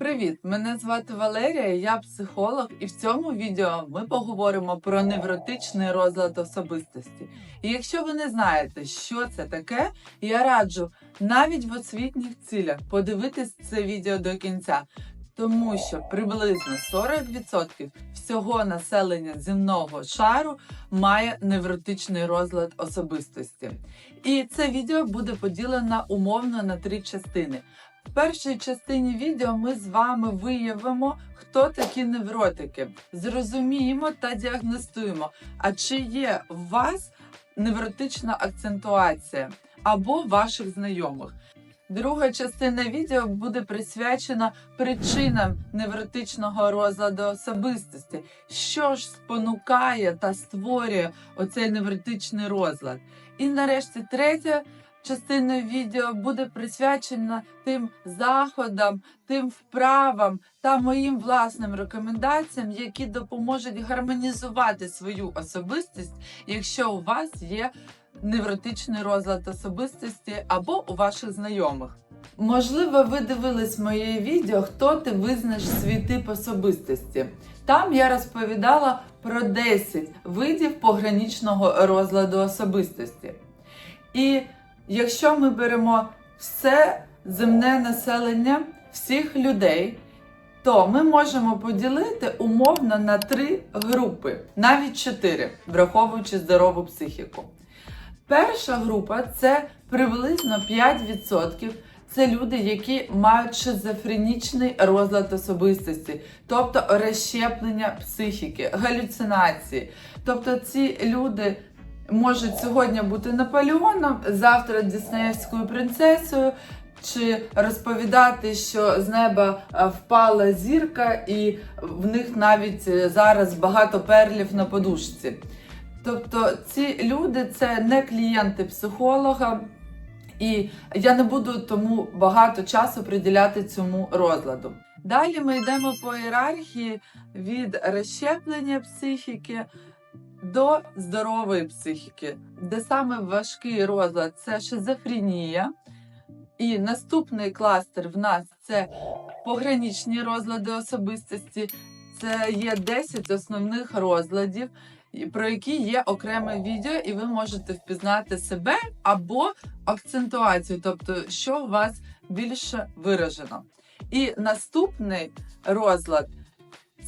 Привіт! Мене звати Валерія, я психолог, і в цьому відео ми поговоримо про невротичний розлад особистості. І якщо ви не знаєте, що це таке, я раджу навіть в освітніх цілях подивитись це відео до кінця, тому що приблизно 40% всього населення земного шару має невротичний розлад особистості. І це відео буде поділено умовно на три частини. Першій частині відео ми з вами виявимо, хто такі невротики, зрозуміємо та діагностуємо, а чи є у вас невротична акцентуація або ваших знайомих. Друга частина відео буде присвячена причинам невротичного розладу особистості, що ж спонукає та створює оцей невротичний розлад. І нарешті третя частина відео буде присвячена тим заходам, тим вправам та моїм власним рекомендаціям, які допоможуть гармонізувати свою особистість, якщо у вас є невротичний розлад особистості або у ваших знайомих. Можливо, ви дивились моє відео Хто ти визнаєш свій тип особистості. Там я розповідала про 10 видів пограничного розладу особистості. І якщо ми беремо все земне населення всіх людей, то ми можемо поділити умовно на три групи, навіть чотири, враховуючи здорову психіку. Перша група це приблизно 5%. Це люди, які мають шизофренічний розлад особистості, тобто розщеплення психіки, галюцинації. Тобто ці люди можуть сьогодні бути Наполеоном, завтра Діснеївською принцесою, чи розповідати, що з неба е, впала зірка, і в них навіть е, зараз багато перлів на подушці. Тобто ці люди це не клієнти психолога, і я не буду тому багато часу приділяти цьому розладу. Далі ми йдемо по ієрархії від розщеплення психіки до здорової психіки, де саме важкий розлад це шизофренія. І наступний кластер в нас це пограничні розлади особистості. Це є 10 основних розладів, про які є окреме відео, і ви можете впізнати себе або акцентуацію, тобто, що у вас більше виражено. І наступний розлад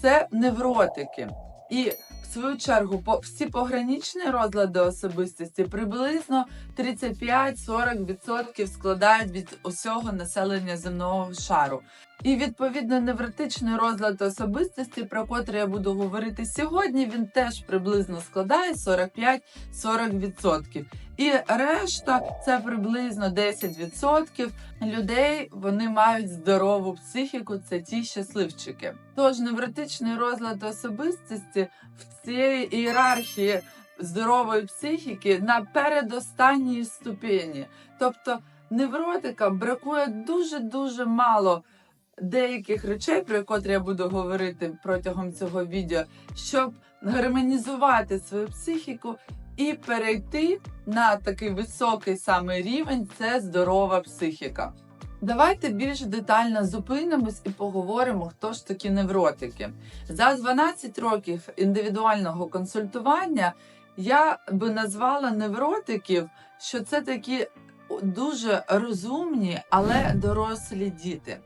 це невротики. І свою чергу, по всі погранічні розлади особистості приблизно 35-40% складають від усього населення земного шару. І відповідно невротичний розлад особистості, про котрий я буду говорити сьогодні, він теж приблизно складає 45-40%. І решта це приблизно 10% людей. Вони мають здорову психіку, це ті щасливчики. Тож невротичний розлад особистості в цієї ієрархії здорової психіки на передостанній ступені. Тобто невротикам бракує дуже дуже мало деяких речей, про котрі я буду говорити протягом цього відео, щоб гармонізувати свою психіку і перейти на такий високий саме рівень це здорова психіка. Давайте більш детально зупинимось і поговоримо, хто ж такі невротики. За 12 років індивідуального консультування я би назвала невротиків, що це такі дуже розумні, але дорослі діти.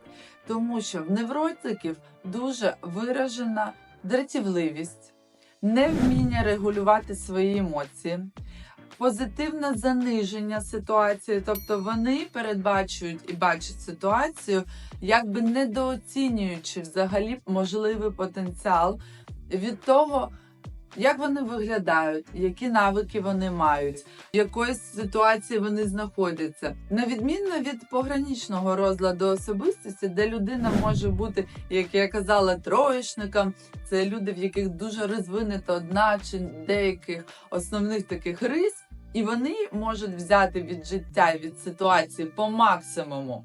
Тому що в невротиків дуже виражена дратівливість, невміння регулювати свої емоції, позитивне заниження ситуації, тобто вони передбачують і бачать ситуацію, якби недооцінюючи взагалі можливий потенціал від того. Як вони виглядають, які навики вони мають, в якоїсь ситуації вони знаходяться, на відмінно від пограничного розладу особистості, де людина може бути, як я казала, троєчником, це люди, в яких дуже розвинена одна чи деяких основних таких рис, і вони можуть взяти від життя від ситуації по максимуму.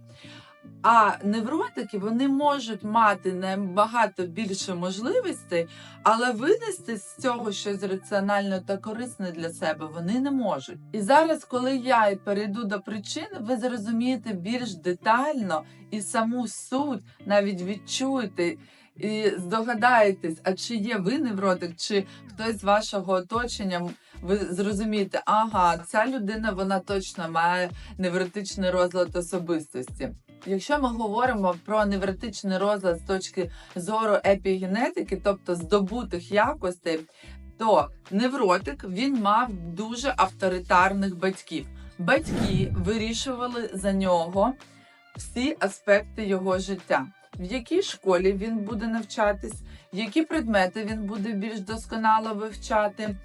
А невротики вони можуть мати набагато більше можливостей, але винести з цього щось раціональне та корисне для себе вони не можуть. І зараз, коли я перейду до причин, ви зрозумієте більш детально і саму суть навіть відчуєте. І здогадаєтесь, а чи є ви невротик, чи хтось з вашого оточення, ви зрозумієте, ага, ця людина вона точно має невротичний розлад особистості. Якщо ми говоримо про невротичний розлад з точки зору епігенетики, тобто здобутих якостей, то невротик він мав дуже авторитарних батьків. Батьки вирішували за нього всі аспекти його життя. В якій школі він буде навчатись, які предмети він буде більш досконало вивчати,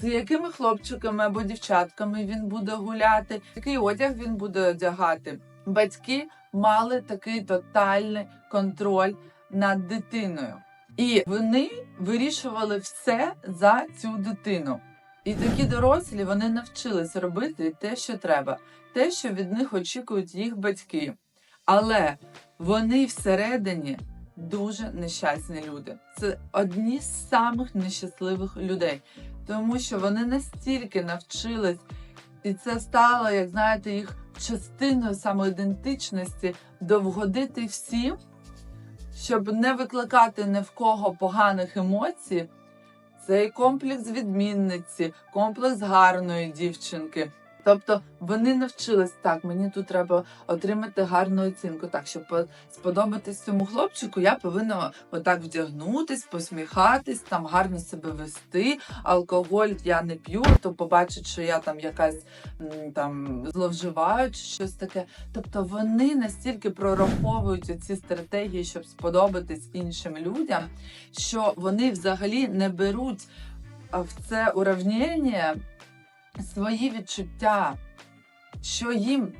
з якими хлопчиками або дівчатками він буде гуляти, який одяг він буде одягати. Батьки мали такий тотальний контроль над дитиною, і вони вирішували все за цю дитину. І такі дорослі вони навчились робити те, що треба, те, що від них очікують їх батьки. Але вони всередині дуже нещасні люди. Це одні з самих нещасливих людей, тому що вони настільки навчились, і це стало, як знаєте, їх частиною самоідентичності довгодити всім, щоб не викликати ні в кого поганих емоцій. Цей комплекс відмінниці, комплекс гарної дівчинки. Тобто вони навчились так, мені тут треба отримати гарну оцінку. Так, щоб по- сподобатись цьому хлопчику, я повинна отак вдягнутись, посміхатись, там гарно себе вести. Алкоголь я не п'ю, то побачить, що я там якась там зловживаю чи щось таке. Тобто вони настільки прораховують ці стратегії, щоб сподобатись іншим людям, що вони взагалі не беруть в це уравнення свої відчуття, що їм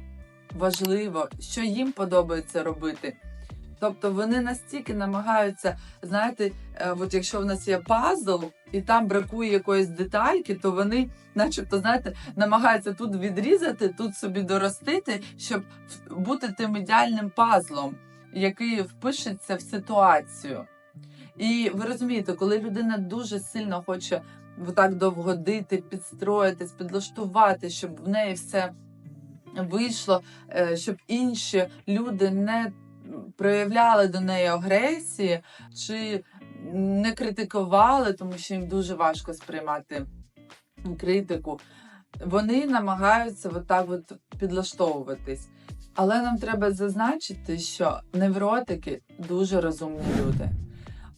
важливо, що їм подобається робити. Тобто вони настільки намагаються, знаєте, е, от якщо в нас є пазл, і там бракує якоїсь детальки, то вони, начебто, знаєте, намагаються тут відрізати, тут собі доростити, щоб бути тим ідеальним пазлом, який впишеться в ситуацію. І ви розумієте, коли людина дуже сильно хоче так довгодити, підстроїтись, підлаштувати, щоб в неї все вийшло, е, щоб інші люди не проявляли до неї агресії чи не критикували, тому що їм дуже важко сприймати критику. Вони намагаються отак от підлаштовуватись. Але нам треба зазначити, що невротики дуже розумні люди.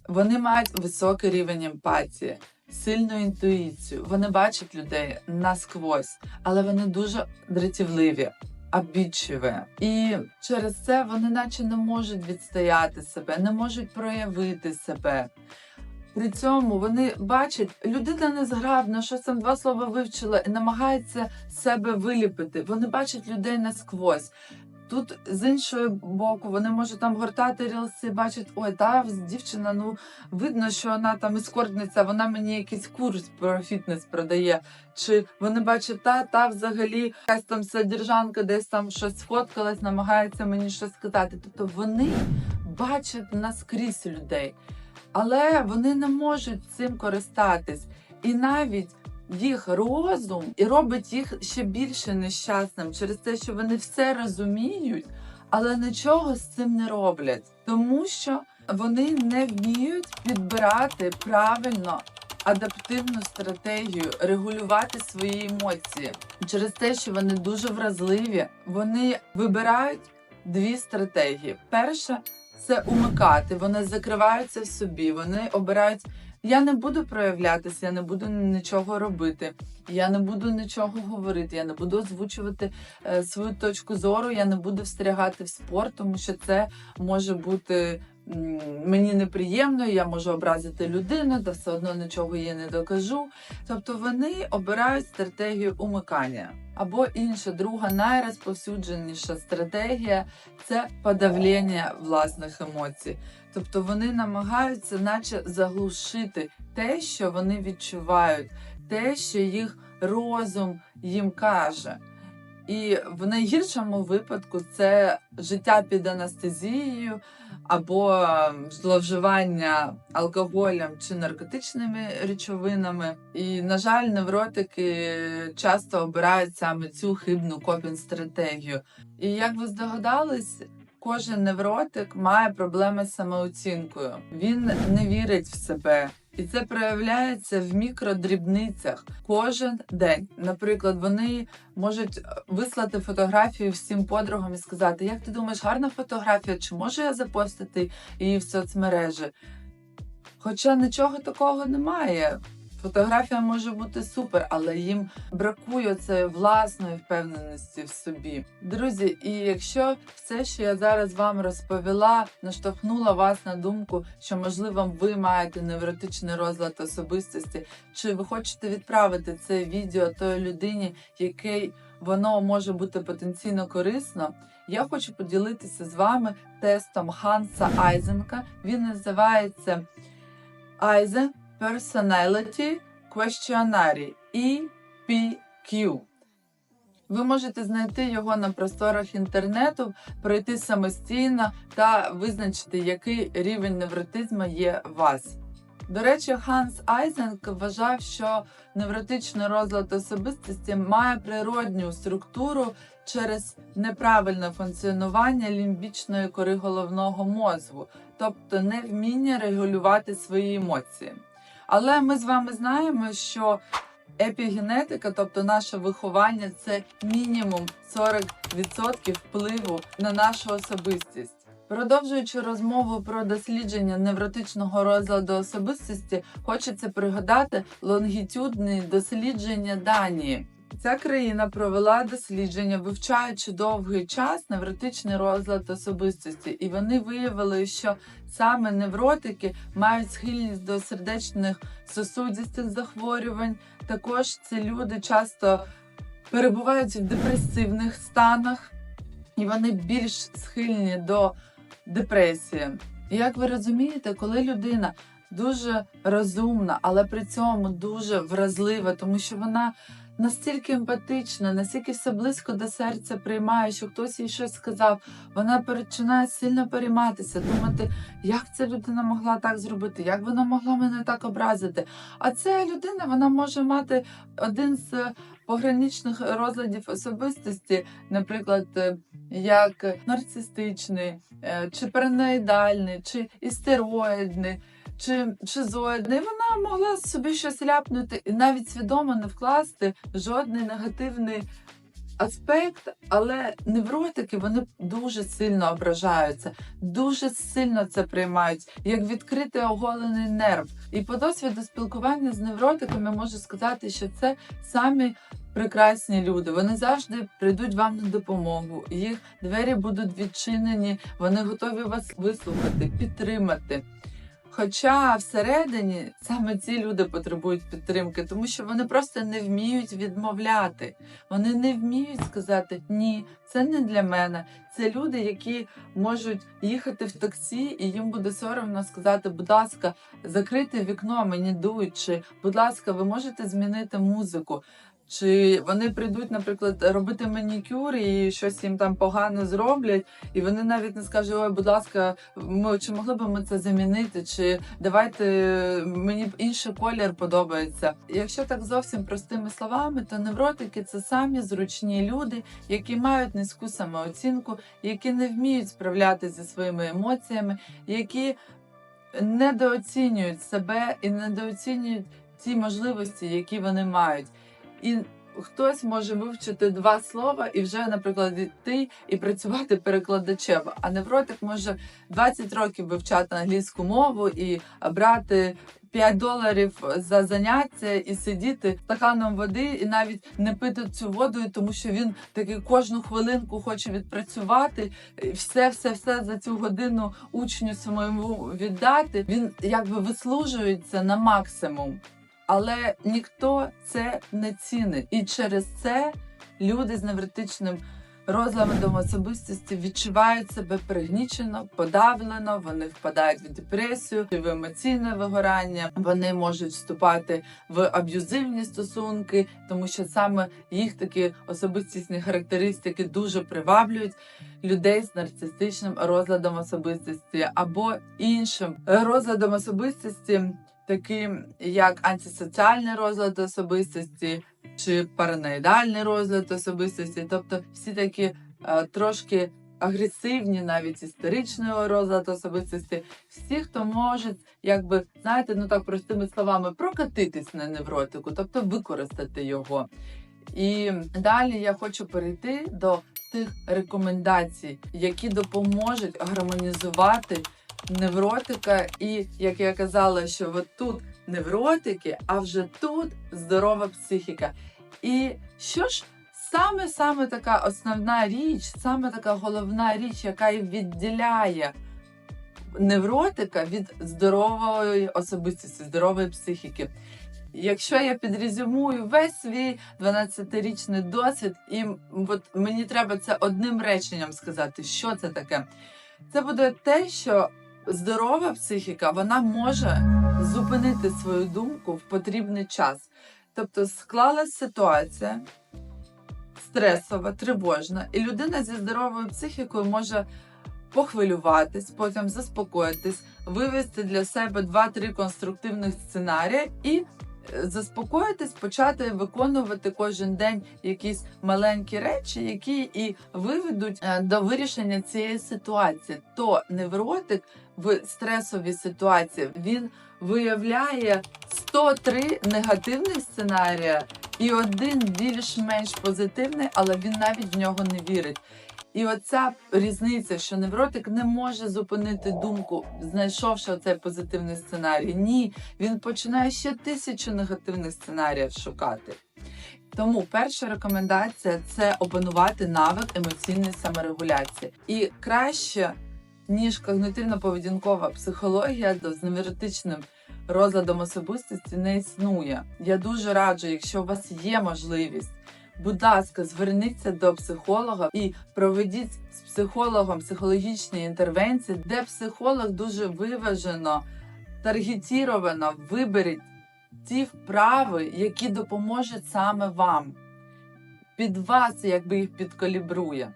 Вони мають високий рівень емпатії, сильну інтуїцію. Вони бачать людей насквозь, але вони дуже дратівливі, обідчиві. І через це вони наче не можуть відстояти себе, не можуть проявити себе. При цьому вони бачать, людина незграбна, що там два слова вивчила і намагається себе виліпити. Вони бачать людей насквозь. Тут з іншого боку, вони можуть там гортати рілси, бачать, ой, та дівчина, ну видно, що вона там ескортниця, вона мені якийсь курс про фітнес продає. Чи вони бачать, та та взагалі якась там содержанка десь там щось сфоткалась, намагається мені щось сказати. Тобто вони бачать наскрізь людей, але вони не можуть цим користатись. І навіть їх розум і робить їх ще більше нещасним через те, що вони все розуміють, але нічого з цим не роблять, тому що вони не вміють підбирати правильно адаптивну стратегію, регулювати свої емоції через те, що вони дуже вразливі, вони вибирають дві стратегії. Перша це умикати, вони закриваються в собі, вони обирають. Я не буду проявлятися, я не буду нічого робити, я не буду нічого говорити, я не буду озвучувати е, свою точку зору, я не буду встрягати в спорт, тому що це може бути м, мені неприємно, я можу образити людину, та все одно нічого їй не докажу. Тобто вони обирають стратегію умикання. Або інша, друга найрозповсюдженіша стратегія це подавлення власних емоцій. Тобто вони намагаються, наче заглушити те, що вони відчувають, те, що їх розум їм каже. І в найгіршому випадку це життя під анестезією або ем, зловживання алкоголем чи наркотичними речовинами. І, на жаль, невротики часто обирають саме цю хибну копінг-стратегію. І як ви здогадались, кожен невротик має проблеми з самооцінкою. Він не вірить в себе. І це проявляється в мікродрібницях кожен день. Наприклад, вони можуть е, вислати фотографію всім подругам і сказати: Як ти думаєш, гарна фотографія? Чи можу я запостити її в соцмережі? Хоча нічого такого немає. Фотографія може бути супер, але їм бракує цієї власної впевненості в собі. Друзі, і якщо все, що я зараз вам розповіла, наштовхнула вас на думку, що можливо ви маєте невротичний розлад особистості, чи ви хочете відправити це відео той людині, який воно може бути потенційно корисно, я хочу поділитися з вами тестом Ханса Айзенка. Він називається Айзен Personality Questionnaire EPQ. Ви можете знайти його на просторах інтернету, пройти самостійно та визначити, який рівень невротизму є у вас. До речі, Ханс Айзенк вважав, що невротичний розлад особистості має природню структуру через неправильне функціонування лімбічної кори головного мозку, тобто невміння регулювати свої емоції. Але ми з вами знаємо, що епігенетика, тобто наше виховання, це мінімум 40% впливу на нашу особистість. Продовжуючи розмову про дослідження невротичного розладу особистості, хочеться пригадати лонгітюдні дослідження Данії. Ця країна провела дослідження, вивчаючи довгий час невротичний розлад особистості, і вони виявили, що саме невротики мають схильність до сердечних сосудистих захворювань. Також ці люди часто перебувають в депресивних станах, і вони більш схильні до депресії. Як ви розумієте, коли людина дуже розумна, але при цьому дуже вразлива, тому що вона настільки емпатична, настільки все близько до серця приймає, що хтось їй щось сказав, вона починає сильно перейматися, думати, як ця людина могла так зробити, як вона могла мене так образити. А ця людина вона може мати один з пограничних розладів особистості, наприклад, е, як нарцистичний, е, чи параноїдальний, чи істероїдний. Чи шизоїдний, вона могла собі щось ляпнути і навіть свідомо не вкласти жодний негативний аспект, але невротики вони дуже сильно ображаються, дуже сильно це приймають, як відкритий оголений нерв. І по досвіду спілкування з невротиками можу сказати, що це самі прекрасні люди. Вони завжди прийдуть вам на допомогу. Їх двері будуть відчинені, вони готові вас вислухати, підтримати. Хоча всередині саме ці люди потребують підтримки, тому що вони просто не вміють відмовляти. Вони не вміють сказати ні, це не для мене. Це люди, які можуть їхати в таксі, і їм буде соромно сказати, будь ласка, закрийте вікно, мені дують, чи будь ласка, ви можете змінити музику. Чи вони прийдуть, наприклад, робити манікюр і щось їм там погано зроблять, і вони навіть не скажуть, ой, будь ласка, ми чи могли б ми це замінити, чи давайте мені інший колір подобається. Якщо так зовсім простими словами, то невротики це самі зручні люди, які мають низьку самооцінку, які не вміють справлятися зі своїми емоціями, які недооцінюють себе і недооцінюють ті можливості, які вони мають. І хтось може вивчити два слова і вже, наприклад, йти і працювати перекладачем. А невротик може 20 років вивчати англійську мову і брати 5 доларів за заняття і сидіти стаканом води, і навіть не пити цю воду, тому що він таки кожну хвилинку хоче відпрацювати. і Все, все, все за цю годину учню своєму віддати. Він якби вислужується на максимум. Але ніхто це не цінить. І через це люди з невротичним розладом особистості відчувають себе пригнічено, подавлено, вони впадають в депресію, в емоційне вигорання, вони можуть вступати в аб'юзивні стосунки, тому що саме їх такі особистісні характеристики дуже приваблюють людей з нарцистичним розладом особистості або іншим розладом особистості, таким як антисоціальний розлад особистості чи параноїдальний розлад особистості, тобто всі такі е, трошки агресивні, навіть історичний розлад особистості, всі, хто може, якби знаєте, ну так простими словами, прокатитись на невротику, тобто використати його. І далі я хочу перейти до тих рекомендацій, які допоможуть гармонізувати невротика, і як я казала, що от тут невротики, а вже тут здорова психіка. І що ж саме саме така основна річ, саме така головна річ, яка і відділяє невротика від здорової особистості, здорової психіки. Якщо я підрезюмую весь свій 12-річний досвід, і от мені треба це одним реченням сказати, що це таке. Це буде те, що здорова психіка вона може зупинити свою думку в потрібний час. Тобто склалась ситуація стресова, тривожна, і людина зі здоровою психікою може похвилюватись, потім заспокоїтись, вивести для себе 2-3 конструктивних сценарії і заспокоїтись, почати виконувати кожен день якісь маленькі речі, які і виведуть е, до вирішення цієї ситуації. То невротик в стресовій ситуації він виявляє 103 негативних сценарія і один більш-менш позитивний, але він навіть в нього не вірить. І оця різниця, що невротик не може зупинити думку, знайшовши цей позитивний сценарій. Ні, він починає ще тисячу негативних сценаріїв шукати. Тому перша рекомендація це опанувати навик емоційної саморегуляції. І краще, ніж когнитивно-поведінкова психологія з невротичним розладом особистості не існує. Я дуже раджу, якщо у вас є можливість. Будь ласка, зверніться до психолога і проведіть з психологом психологічні інтервенції, де психолог дуже виважено, таргетіровано виберіть ті вправи, які допоможуть саме вам. Під вас, якби їх підкалібрує.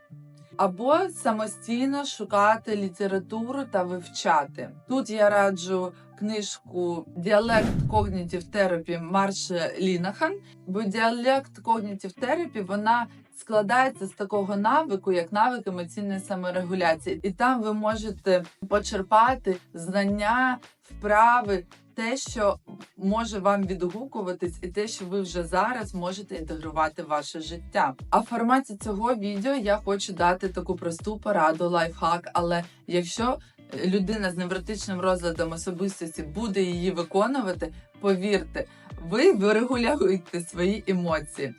Або самостійно шукати літературу та вивчати. Тут я раджу книжку Діалект Cognitive Therapy Марша Лінахан, бо діалект Cognitive Therapy, вона складається з такого навику, як навик емоційної саморегуляції, і там ви можете почерпати знання, вправи, те, що може вам відгукуватись, і те, що ви вже зараз можете інтегрувати в ваше життя. А в форматі цього відео я хочу дати таку просту пораду, лайфхак. Але якщо людина з невротичним розладом особистості буде її виконувати, повірте, ви вирегулюєте свої емоції.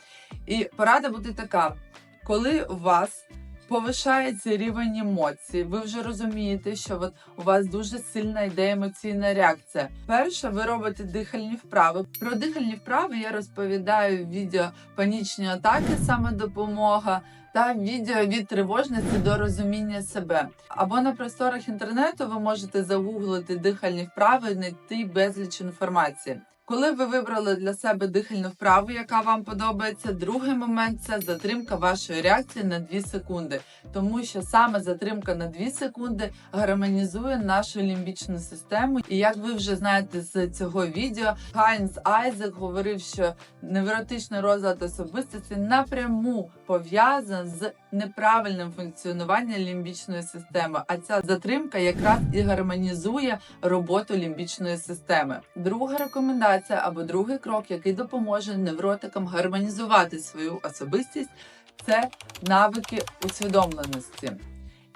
І порада буде така: коли у вас повишається рівень емоцій, ви вже розумієте, що от у вас дуже сильна йде емоційна реакція. Перше, ви робите дихальні вправи. Про дихальні вправи я розповідаю в відео панічні атаки, саме допомога. Та відео від тривожності до розуміння себе. Або на просторах інтернету ви можете загуглити дихальні вправи, знайти безліч інформації. Коли ви вибрали для себе дихальну вправу, яка вам подобається, другий момент це затримка вашої реакції на 2 секунди, тому що саме затримка на 2 секунди гармонізує нашу лімбічну систему. І як ви вже знаєте з цього відео, Хайнс Айзек говорив, що невротичний розлад особистості напряму пов'язаний з неправильним функціонуванням лімбічної системи. А ця затримка якраз і гармонізує роботу лімбічної системи. Друга рекомендація або другий крок, який допоможе невротикам гармонізувати свою особистість, це навики усвідомленості.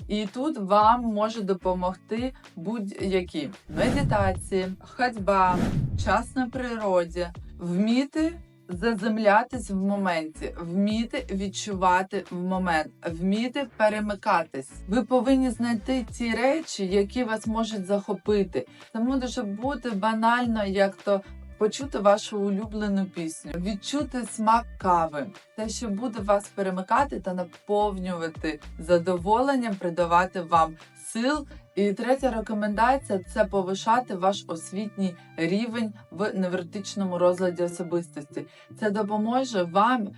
І тут вам може допомогти будь-які медитації, ходьба, час на природі, вміти заземлятись в моменті, вміти відчувати в момент, вміти перемикатись. Ви повинні знайти ті речі, які вас можуть захопити. Це може бути банально, як то почути вашу улюблену пісню, відчути смак кави, те, що буде вас перемикати та наповнювати задоволенням, придавати вам сил. І третя рекомендація це повишати ваш освітній рівень в невротичному розладі особистості. Це допоможе вам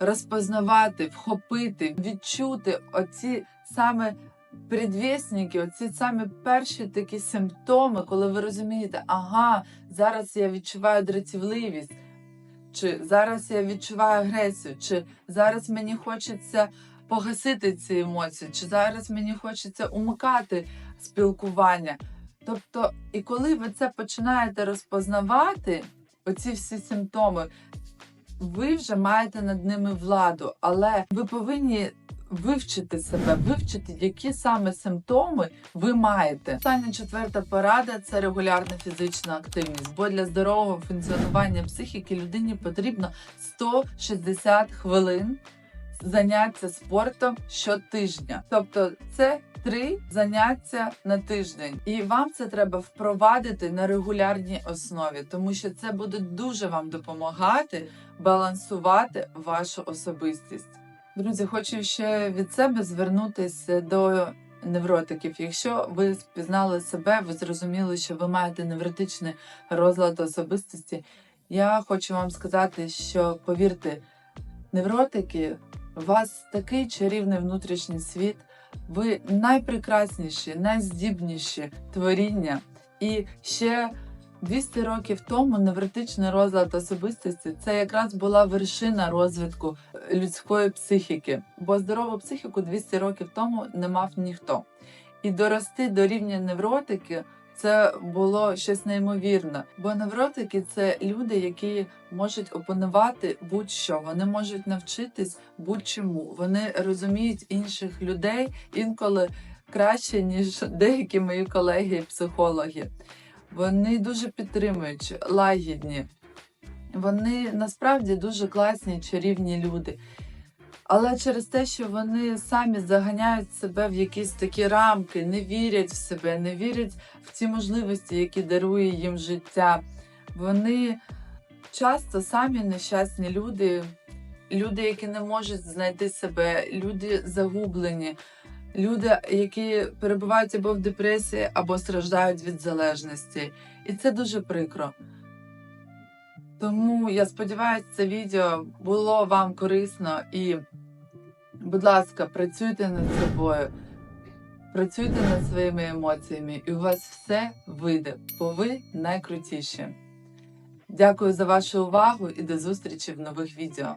розпознавати, вхопити, відчути оці саме предвісники, оці саме перші такі симптоми, коли ви розумієте, ага, зараз я відчуваю дратівливість, чи зараз я відчуваю агресію, чи зараз мені хочеться погасити ці емоції, чи зараз мені хочеться умикати спілкування. Тобто, і коли ви це починаєте розпознавати, оці всі симптоми, ви вже маєте над ними владу, але ви повинні вивчити себе, вивчити, які саме симптоми ви маєте. Остання четверта порада це регулярна фізична активність. Бо для здорового функціонування психіки людині потрібно 160 хвилин заняття спортом щотижня. Тобто це три заняття на тиждень, і вам це треба впровадити на регулярній основі, тому що це буде дуже вам допомагати балансувати вашу особистість. Друзі, хочу ще від себе звернутися до невротиків. Якщо ви спізнали себе, ви зрозуміли, що ви маєте невротичний розлад особистості. Я хочу вам сказати, що повірте, невротики, у вас такий чарівний внутрішній світ. Ви найпрекрасніші, найздібніші творіння. І ще 200 років тому невротичний розлад особистості це якраз була вершина розвитку е, людської психіки, бо здорову психіку 200 років тому не мав ніхто. І дорости до рівня невротики це було щось неймовірне. Бо невротики це люди, які можуть опанувати будь-що, вони можуть навчитись будь-чому. Вони розуміють інших людей інколи краще, ніж деякі мої колеги-психологи. Вони дуже підтримують, лагідні. Вони насправді дуже класні, чарівні люди. Але через те, що вони самі заганяють себе в якісь такі рамки, не вірять в себе, не вірять в ті можливості, які дарує їм життя. Вони часто самі нещасні люди, люди, які не можуть знайти себе, люди загублені, люди, які перебувають або в депресії, або страждають від залежності. І це дуже прикро. Тому я сподіваюся, це відео було вам корисно і, будь ласка, працюйте над собою, працюйте над своїми емоціями, і у вас все вийде, бо ви найкрутіші. Дякую за вашу увагу і до зустрічі в нових відео.